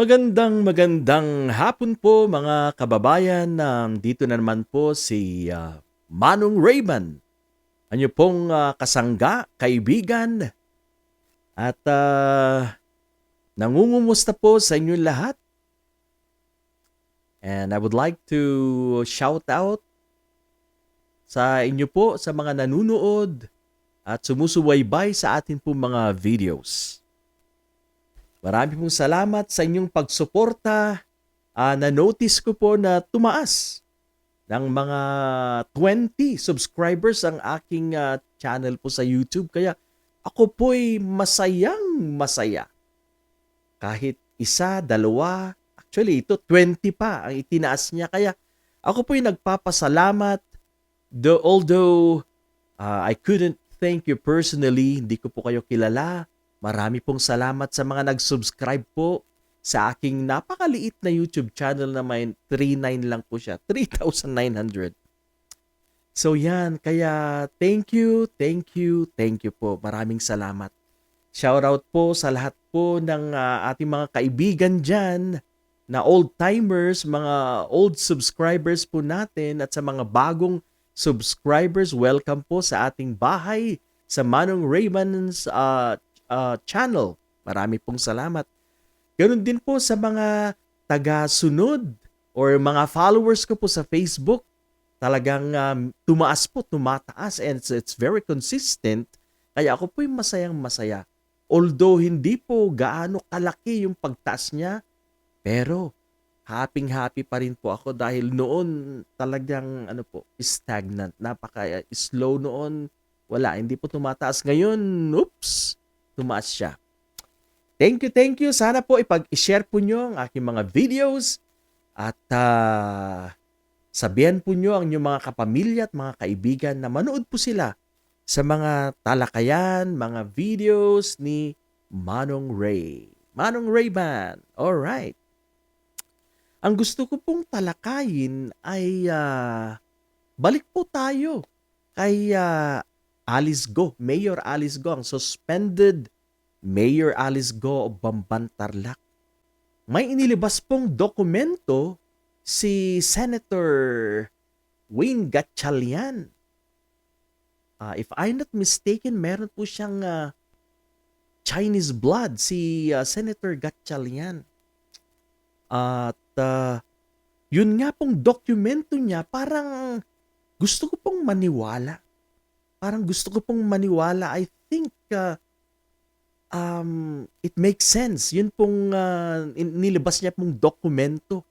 Magandang magandang hapon po mga kababayan. Nandito na naman po si ah, Manong Rayman. Ano pong ah, kasangga, kaibigan at ah, nangungumusta po sa inyong lahat. And I would like to shout out sa inyo po sa mga nanunood at sumusubaybay sa atin po mga videos. Marami pong salamat sa inyong pagsuporta. Ah, na-notice ko po na tumaas ng mga 20 subscribers ang aking ah, channel po sa YouTube. Kaya ako po'y masayang masaya. Kahit isa, dalawa, actually ito 20 pa ang itinaas niya. Kaya ako po'y nagpapasalamat. The, although ah, I couldn't thank you personally, hindi ko po kayo kilala. Marami pong salamat sa mga nag-subscribe po sa aking napakaliit na YouTube channel na may 39 lang po siya. 3,900. So yan, kaya thank you, thank you, thank you po. Maraming salamat. Shoutout po sa lahat po ng ah, ating mga kaibigan dyan na old-timers, mga old subscribers po natin at sa mga bagong subscribers, welcome po sa ating bahay sa Manong Raymond's ah, ah, channel. Marami pong salamat. Ganun din po sa mga taga-sunod or mga followers ko po sa Facebook. Talagang um, tumaas po, tumataas and it's, it's very consistent. Kaya ako po'y masayang masaya. Although hindi po gaano kalaki yung pagtaas niya, pero happy-happy pa rin po ako dahil noon talagang ano po, stagnant. Napaka slow noon. Wala, hindi po tumataas. Ngayon, oops, tumaas siya. Thank you, thank you. Sana po ipag-share po nyo ang aking mga videos at ah, sabihan po nyo ang inyong mga kapamilya at mga kaibigan na manood po sila sa mga talakayan, mga videos ni Manong Ray. Manong Rayman. Alright. Ang gusto ko pong talakayin ay ah, balik po tayo kay ah, Alice Go, Mayor Alice Go, ang suspended Mayor Alice Go of Bamban Tarlac. May inilabas pong dokumento si Senator Wayne Gatchalian. Ah, if I'm not mistaken, meron po siyang ah, Chinese blood si ah, Senator Gatchalian. At ah, yun nga pong dokumento niya, parang gusto ko pong maniwala. Parang gusto ko pong maniwala. I think ah, um, it makes sense. Yun pong in- nilabas niya pong dokumento.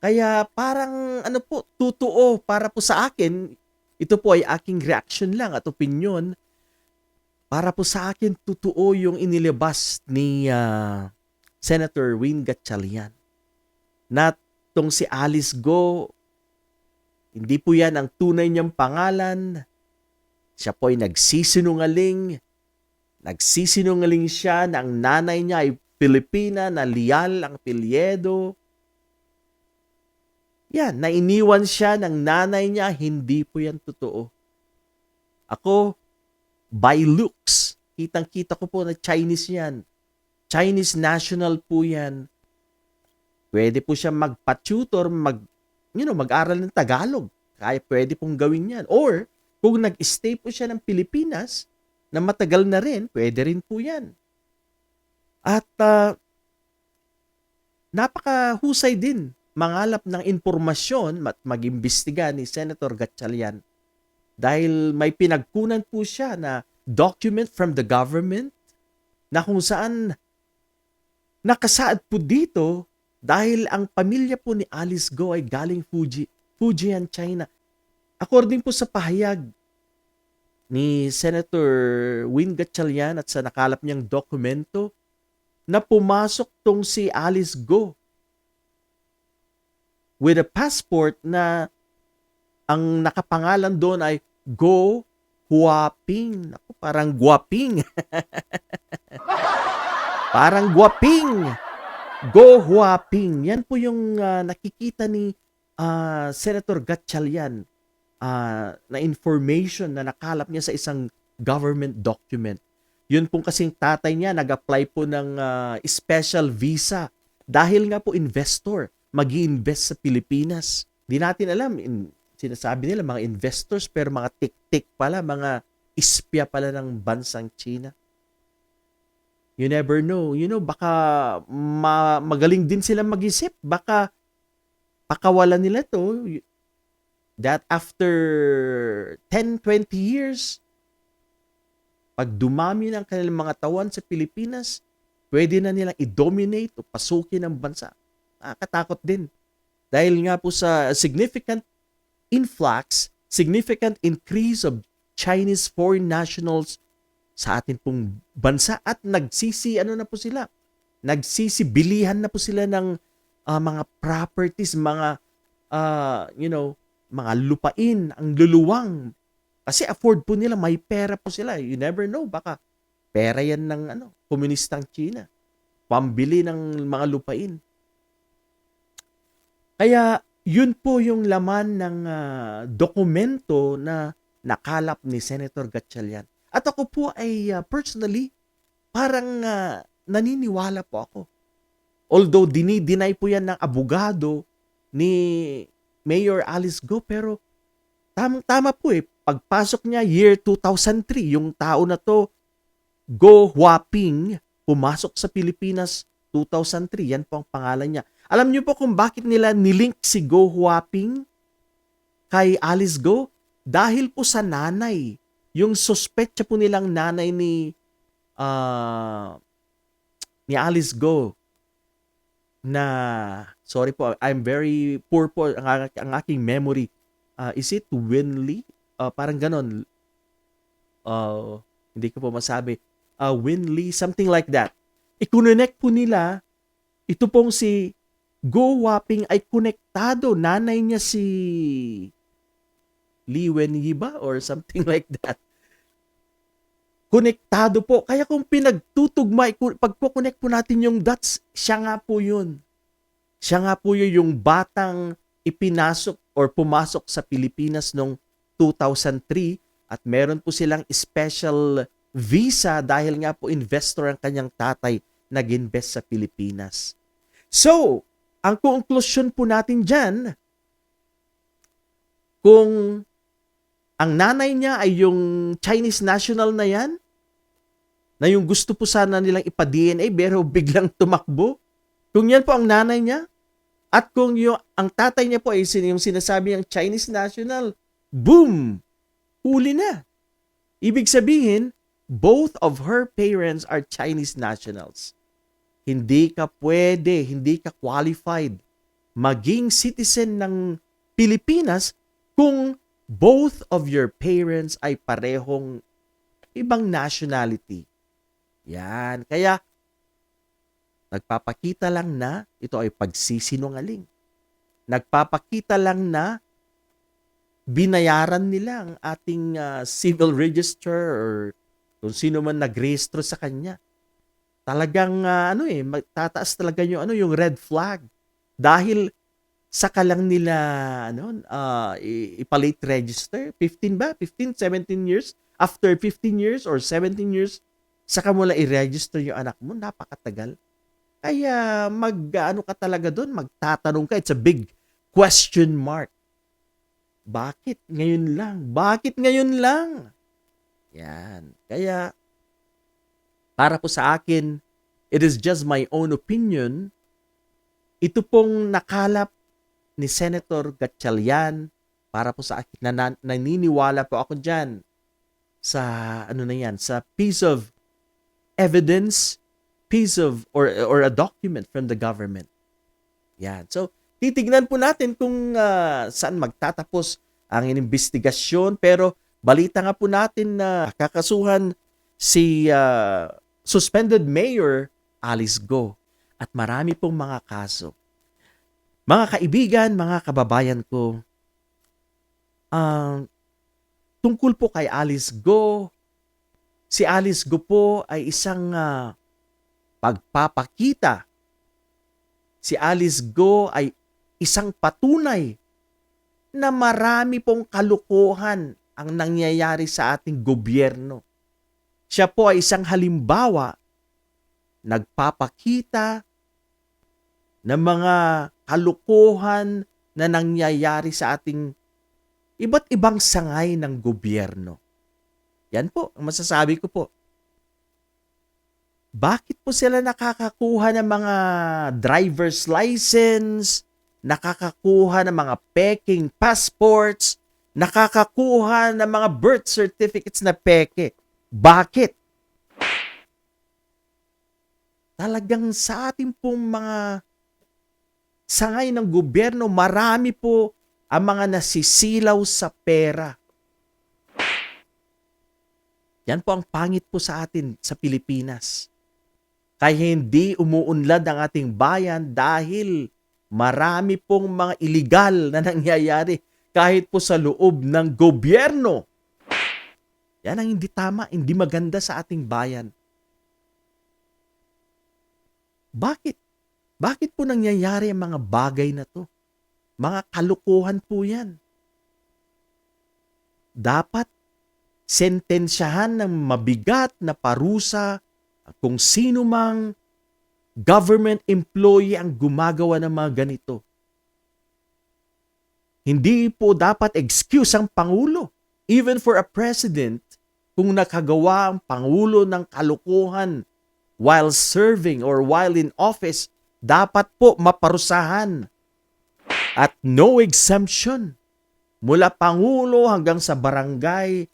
Kaya parang ano po, totoo para po sa akin, ito po ay aking reaction lang at opinion. Para po sa akin, totoo yung inilabas ni ah, Senator Wayne Gatchalian. Na tong si Alice Go, hindi po yan ang tunay niyang pangalan. Siya po ay nagsisinungaling. Nagsisinungaling siya na ang nanay niya ay Pilipina na Lial ang pilyedo. Yan, nainiwan siya ng nanay niya, hindi po yan totoo. Ako, by looks, kitang-kita ko po na Chinese yan. Chinese national po yan. Pwede po siya magpa-tutor, mag, you know, mag-aral ng Tagalog. Kaya pwede pong gawin yan. Or, kung nag-stay po siya ng Pilipinas, na matagal na rin, pwede rin po yan. At ah, napakahusay din mangalap ng impormasyon at mag-imbestiga ni Senator Gatchalian dahil may pinagkunan po siya na document from the government na kung saan nakasaad po dito dahil ang pamilya po ni Alice Go ay galing Fuji, Fujian, China. According po sa pahayag ni Senator Win Gatchalian at sa nakalap niyang dokumento na pumasok tong si Alice Go with a passport na ang nakapangalan doon ay Go Huaping. Naku, parang guwaping. parang guwaping. Go Huaping. Yan po yung ah, nakikita ni ah, Senator Gatchalian ah, na information na nakalap niya sa isang government document. Yun pong kasing tatay niya nag-apply po ng ah, special visa dahil nga po investor, mag invest sa Pilipinas. Di natin alam, in, sinasabi nila mga investors pero mga tik-tik pala, mga ispya pala ng bansang China. You never know. You know, baka ma- magaling din sila mag-isip. Baka pakawalan nila to that after 10, 20 years, pag dumami ng kanilang mga tawan sa Pilipinas, pwede na nilang i-dominate o pasukin ang bansa. Nakakatakot din. Dahil nga po sa significant influx, significant increase of Chinese foreign nationals sa atin pong bansa at nagsisi ano na po sila nagsisibilihan na po sila ng ah, mga properties mga ah, you know mga lupain ang luluwang kasi afford po nila may pera po sila you never know baka pera yan ng ano komunistang China pambili ng mga lupain kaya yun po yung laman ng ah, dokumento na nakalap ni Senator Gatchalian. At ako po ay ah, personally parang ah, naniniwala po ako. Although dinideny po yan ng abogado ni Mayor Alice Go pero tam tama po eh pagpasok niya year 2003 yung tao na to Go Huaping pumasok sa Pilipinas 2003 yan po ang pangalan niya. Alam niyo po kung bakit nila nilink si Go Huaping kay Alice Go? Dahil po sa nanay. Yung suspetsa po nilang nanay ni ah, ni Alice Go na sorry po I'm very poor po. Ang, ang aking memory. Ah, is it Winley? Ah, parang ganon. Ah, hindi ko po masabi. Uh, Winley something like that. I-connect po nila. Ito pong si Go Wapping ay konektado. Nanay niya si Lee Wenyi ba? Or something like that. Konektado po. Kaya kung pinagtutugma, pagko-connect po natin yung dots, siya nga po yun. Siya nga po yun yung batang ipinasok or pumasok sa Pilipinas noong 2003 at meron po silang special visa dahil nga po investor ang kanyang tatay nag-invest sa Pilipinas. So, ang conclusion po natin dyan, kung ang nanay niya ay yung Chinese national na yan, na yung gusto po sana nilang ipa-DNA pero biglang tumakbo. Kung yan po ang nanay niya, at kung yung, ang tatay niya po ay yung sinasabi ng Chinese national, boom! Huli na. Ibig sabihin, both of her parents are Chinese nationals. Hindi ka pwede, hindi ka qualified maging citizen ng Pilipinas kung both of your parents ay parehong ibang nationality. Yan. Kaya, nagpapakita lang na ito ay pagsisinungaling. Nagpapakita lang na binayaran nila ang ating ah, civil register or kung sino man nagrehistro sa kanya. Talagang ah, ano eh, magtataas talaga yung ano yung red flag. Dahil saka lang nila ano i- ipalate register 15 ba? 15 17 years? After 15 years or 17 years saka mo lang i-register yung anak mo. Napakatagal kaya mag ano ka talaga doon magtatanong ka. It's a big question mark. Bakit ngayon lang? Bakit ngayon lang? Yan. Kaya para po sa akin it is just my own opinion. Ito pong nakalap ni Senator Gatchalian para po sa akin na, na naniniwala po ako diyan sa ano na yan sa piece of evidence piece of or or a document from the government. Yan. So titignan po natin kung ah, saan magtatapos ang investigasyon pero balita nga po natin na kakasuhan si ah, suspended mayor Alice Go. At marami pong mga kaso. Mga kaibigan, mga kababayan ko, ang tungkol po kay Alice Go, si Alice Go po ay isang ah, pagpapakita. Si Alice Go ay isang patunay na marami pong kalukuhan ang nangyayari sa ating gobyerno. Siya po ay isang halimbawa, nagpapakita ng mga kalukuhan na nangyayari sa ating iba't ibang sangay ng gobyerno. Yan po, ang masasabi ko po. Bakit po sila nakakakuha ng mga driver's license, nakakakuha ng mga peking passports, nakakakuha ng mga birth certificates na peke? Bakit? Talagang sa ating pong mga sangay ng gobyerno, marami po ang mga nasisilaw sa pera. Yan po ang pangit po sa atin sa Pilipinas. Kaya hindi umuunlad ang ating bayan dahil marami pong mga illegal na nangyayari kahit po sa loob ng gobyerno. Yan ang hindi tama, hindi maganda sa ating bayan. Bakit? Bakit po nangyayari ang mga bagay na to? Mga kalukuhan po yan. Dapat sentensyahan ng mabigat na parusa kung sino mang government employee ang gumagawa ng mga ganito. Hindi po dapat excuse ang Pangulo, even for a president, kung nakagawa ang Pangulo ng kalukuhan while serving or while in office, dapat po maparusahan. At no exemption. Mula Pangulo hanggang sa barangay,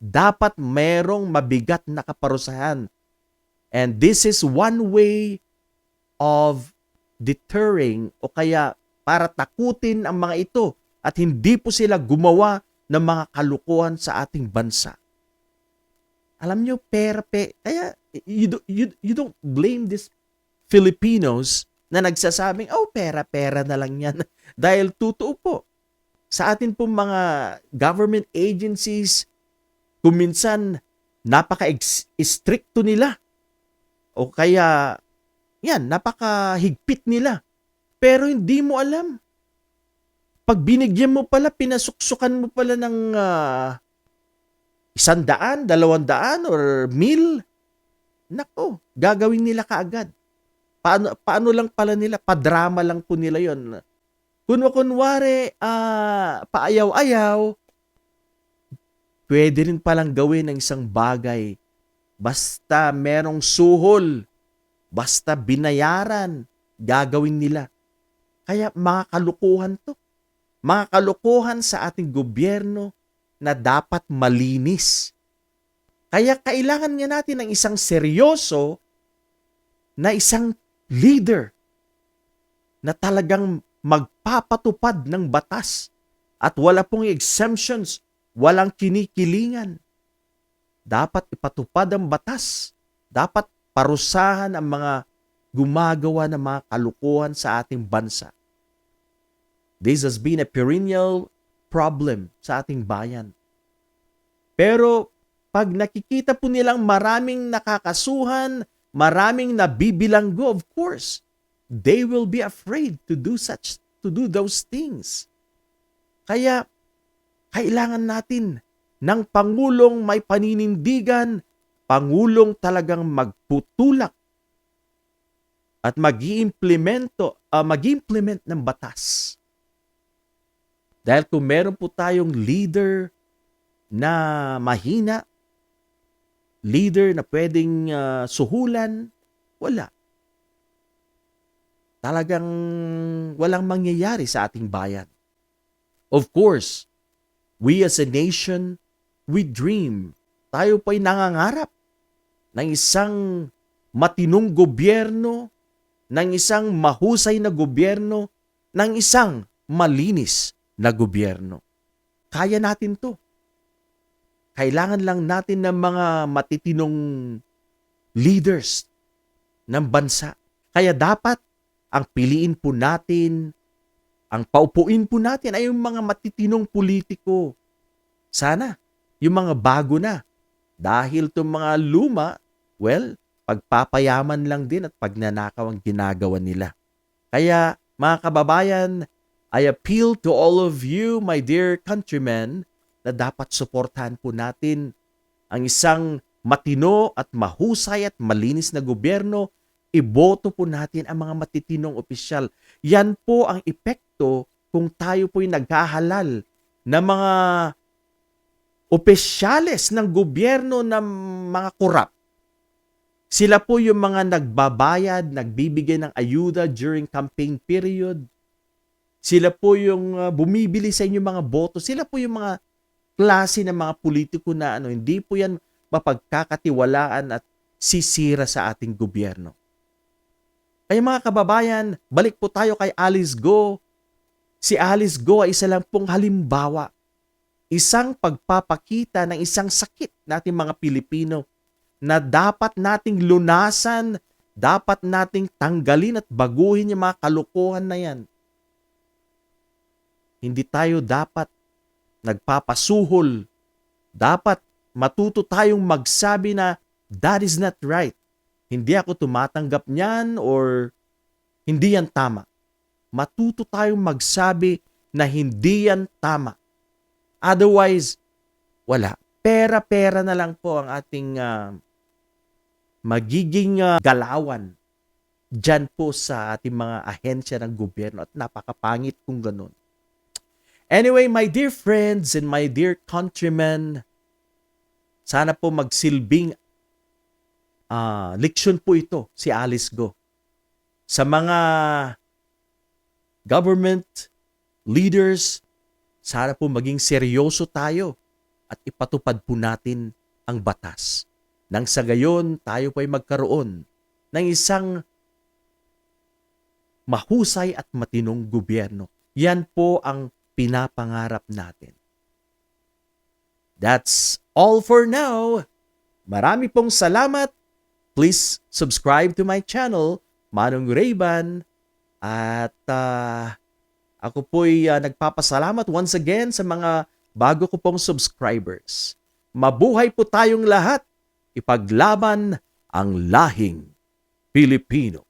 dapat merong mabigat na kaparusahan. And this is one way of deterring o kaya para takutin ang mga ito at hindi po sila gumawa ng mga kalukuhan sa ating bansa. Alam nyo, pera, pe, kaya you, do, you, you don't blame these Filipinos na nagsasabing, oh, pera-pera na lang yan. Dahil totoo po, sa atin pong mga government agencies, kuminsan napaka-stricto nila. O kaya, yan, napaka-higpit nila. Pero hindi mo alam. Pag binigyan mo pala, pinasuksukan mo pala ng uh, isang daan, dalawang daan, or mil, nako, gagawin nila kaagad. Paano, paano lang pala nila, padrama lang po nila yon. Kung kunwari, uh, paayaw-ayaw, pwede rin palang gawin ng isang bagay basta merong suhol, basta binayaran, gagawin nila. Kaya mga kalukuhan to. Mga kalukuhan sa ating gobyerno na dapat malinis. Kaya kailangan nga natin ng isang seryoso na isang leader na talagang magpapatupad ng batas at wala pong exemptions walang kinikilingan. Dapat ipatupad ang batas. Dapat parusahan ang mga gumagawa ng mga kalukuhan sa ating bansa. This has been a perennial problem sa ating bayan. Pero pag nakikita po nilang maraming nakakasuhan, maraming nabibilanggo, of course, they will be afraid to do such to do those things. Kaya kailangan natin ng Pangulong may paninindigan, Pangulong talagang magputulak at mag-iimplemento, uh, mag-implement ng batas. Dahil kung meron po tayong leader na mahina, leader na pwedeng uh, suhulan, wala. Talagang walang mangyayari sa ating bayan. Of course, We as a nation, we dream. Tayo po'y nangangarap ng isang matinong gobyerno, ng isang mahusay na gobyerno, ng isang malinis na gobyerno. Kaya natin to. Kailangan lang natin ng mga matitinong leaders ng bansa. Kaya dapat ang piliin po natin ang paupuin po natin ay yung mga matitinong politiko. Sana, yung mga bago na. Dahil itong mga luma, well, pagpapayaman lang din at pagnanakaw ang ginagawa nila. Kaya, mga kababayan, I appeal to all of you, my dear countrymen, na dapat suportahan po natin ang isang matino at mahusay at malinis na gobyerno iboto po natin ang mga matitinong opisyal. Yan po ang epekto kung tayo po'y naghahalal ng mga opisyales ng gobyerno ng mga korap. Sila po yung mga nagbabayad, nagbibigay ng ayuda during campaign period. Sila po yung uh, bumibili sa inyo mga boto. Sila po yung mga klase ng mga politiko na ano, hindi po yan mapagkakatiwalaan at sisira sa ating gobyerno. Kaya mga kababayan, balik po tayo kay Alice Go. Si Alice Go ay isa lang pong halimbawa. Isang pagpapakita ng isang sakit nating mga Pilipino na dapat nating lunasan, dapat nating tanggalin at baguhin yung mga kalukuhan na yan. Hindi tayo dapat nagpapasuhol. Dapat matuto tayong magsabi na that is not right. Hindi ako tumatanggap niyan or hindi yan tama. Matuto tayong magsabi na hindi yan tama. Otherwise, wala. Pera-pera na lang po ang ating ah, magiging ah, galawan dyan po sa ating mga ahensya ng gobyerno at napakapangit kung ganun. Anyway, my dear friends and my dear countrymen, sana po magsilbing ah leksyon po ito si Alice Go sa mga government leaders sana po maging seryoso tayo at ipatupad po natin ang batas nang sa gayon tayo po ay magkaroon ng isang mahusay at matinong gobyerno. Yan po ang pinapangarap natin. That's all for now. Marami pong salamat. Please subscribe to my channel, Manong Rayban. At ah, ako po'y ah, nagpapasalamat once again sa mga bago ko pong subscribers. Mabuhay po tayong lahat. Ipaglaban ang lahing Pilipino.